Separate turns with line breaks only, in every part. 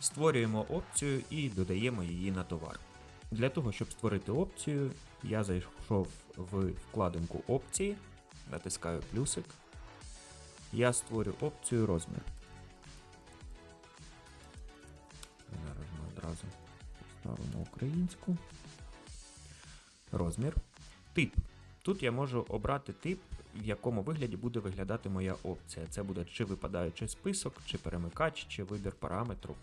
Створюємо опцію і додаємо її на товар. Для того, щоб створити опцію, я зайшов в вкладинку опції, натискаю плюсик. Я створю опцію розмір. Зараз ми одразу поставимо українську. Розмір. Тип. Тут я можу обрати тип, в якому вигляді буде виглядати моя опція. Це буде чи випадаючий список, чи перемикач, чи вибір параметру.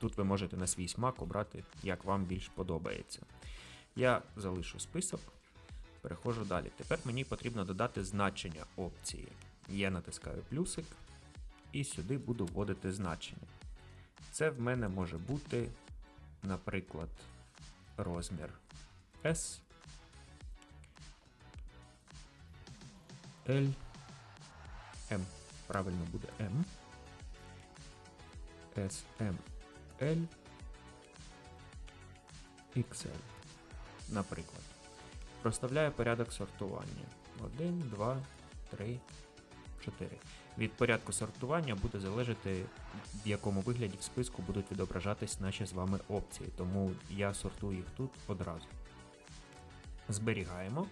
Тут ви можете на свій смак обрати, як вам більш подобається. Я залишу список, переходжу далі. Тепер мені потрібно додати значення опції. Я натискаю плюсик і сюди буду вводити значення. Це в мене може бути, наприклад, розмір S, L, M. Правильно буде M. S, M, L, XL. Наприклад. Проставляю порядок сортування. 1, 2, 3, 4. Від порядку сортування буде залежати, в якому вигляді в списку будуть відображатись наші з вами опції, тому я сортую їх тут одразу. Зберігаємо.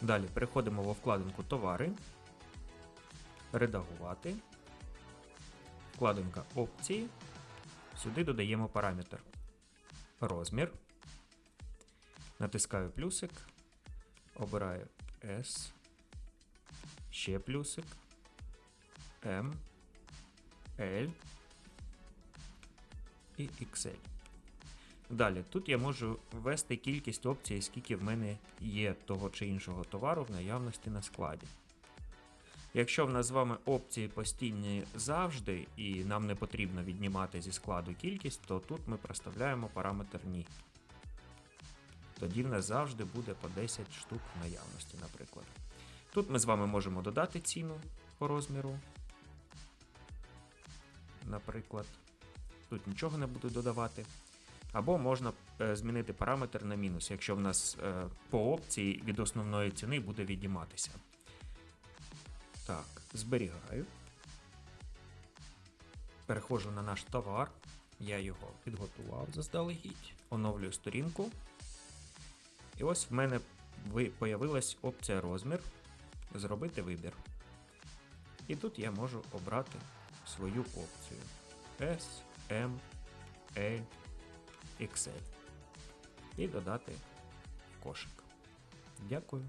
Далі переходимо во вкладинку Товари, Редагувати, вкладинка Опції. Сюди додаємо параметр розмір. Натискаю плюсик, обираю S, ще плюсик, M, L і XL. Далі, тут я можу ввести кількість опцій, скільки в мене є того чи іншого товару в наявності на складі. Якщо в нас з вами опції постійні завжди, і нам не потрібно віднімати зі складу кількість, то тут ми проставляємо параметр ні. Тоді в нас завжди буде по 10 штук в наявності, наприклад. Тут ми з вами можемо додати ціну по розміру. Наприклад, тут нічого не буду додавати. Або можна е, змінити параметр на мінус, якщо в нас е, по опції від основної ціни буде відніматися. Так, зберігаю. Переходжу на наш товар. Я його підготував заздалегідь. Оновлюю сторінку. І ось в мене ви- появилась опція розмір. Зробити вибір. І тут я можу обрати свою опцію S, M, L, XL. І додати кошик. Дякую.